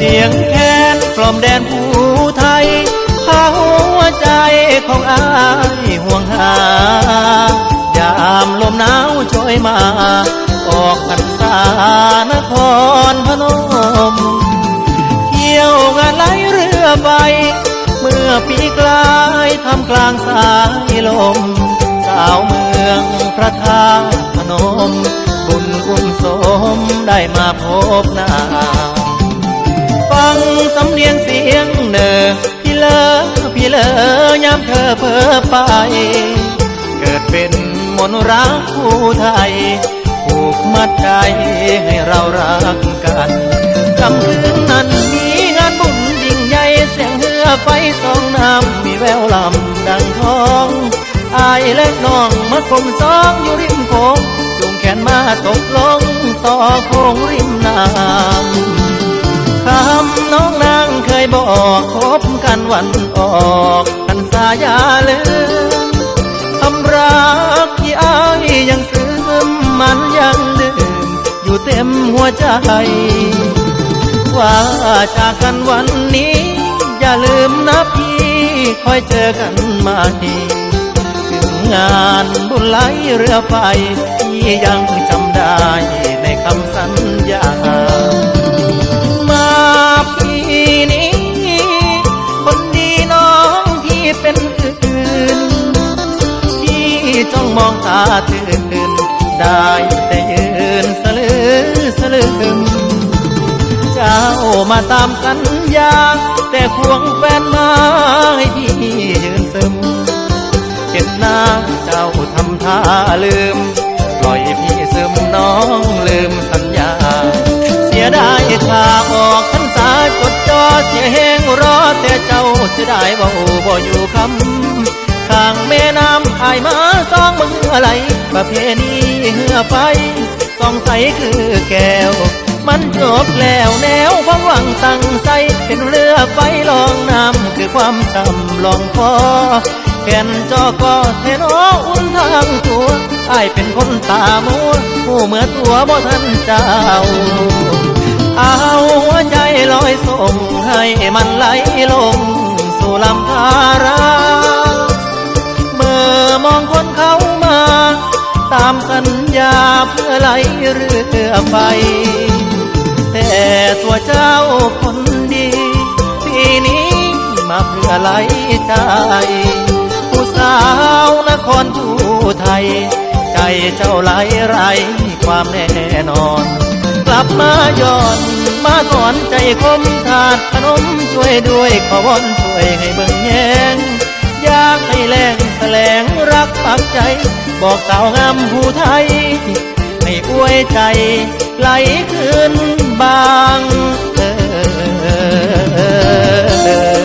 เสียงแคนกล่อมแดนผู้ไทยพาหัวใจของอายห่วงหายามลมหนาวช่วยมา ออกพรรษานครพนม เที่ยวงานไหลเรือใบ เมื่อปีกลายทำกลางสายลม สาวเมืองพระธาตุพนม บุญอุ้มสมได้มาพบหนา สำเนียงเสียงเนอพี่เลอพี่เลอยามเธอเพ้อไป เกิดเป็นมนรักคู่ไทยผูกมัดใจให้เรารักกันคำคืนนั้นมีงานบุญยิ่งใหญ่เสียงเฮือไฟสองน้ำมีแววลำดังทองอายและน้องมาคมสองอยู่ริมโขงจูงแขนมาตกลงต่อโค้งริมน้ำ น้องนางเคยบอกคบกันวันออกกันสายาเลยทำรักที่อ้ายยังซึมมันยังลืมอยู่เต็มหัวใจ ว่าจากกันวันนี้ อย่าลืมนะพี่คอยเจอกันมาดีถึงงานบุญไหลเรือไฟพี่ยังจำได้ในคำสัญญา ตื่น ได้แต่ยืนสลือสลืม เจ้ามาตามสัญญา แต่ควงแฟนมาให้พี่ยืนซึมเห็นหน้าเจ้าทำท่าลืม ปล่อยพี่ซึมน้องลืมสัญญา เสียดายถ้าออกพรรษาจดจอเสียแหงรอแต่เจ้าเสียดายเบาบ่อยู่คำ ข้างแม่น้ำอายมาสองมืออะไรประเพณีเหือไฟสองใสคือแก้ว มันจบแล้วแนวความหวังตั้งใจเป็นเรือไฟลองน้ำคือความจำลองพอแก่นจอก็เทนออุ่นทางตัวอายเป็นคนตามัวผู้เมื่อตัวบ่ทันเจ้าเอาหัวใจลอยส่งให้มันไหลลงสู่ลำธาร สัญญาเพื่อไหลเรือไป แต่ตัวเจ้าคนดี ปีนี้มาเพื่อไหลใจ ผู้สาวนครทูไทย ใจเจ้าไหลไรความแน่นอน กลับมาย้อนมาก่อนใจคมถาดขนมช่วยด้วยขอวอนช่วยให้เบิ่งแยงอยากให้แรงแสลงรักปักใจ บอกสาวงามผู้ไทย ให้อวยใจไหลขึ้นบางเออ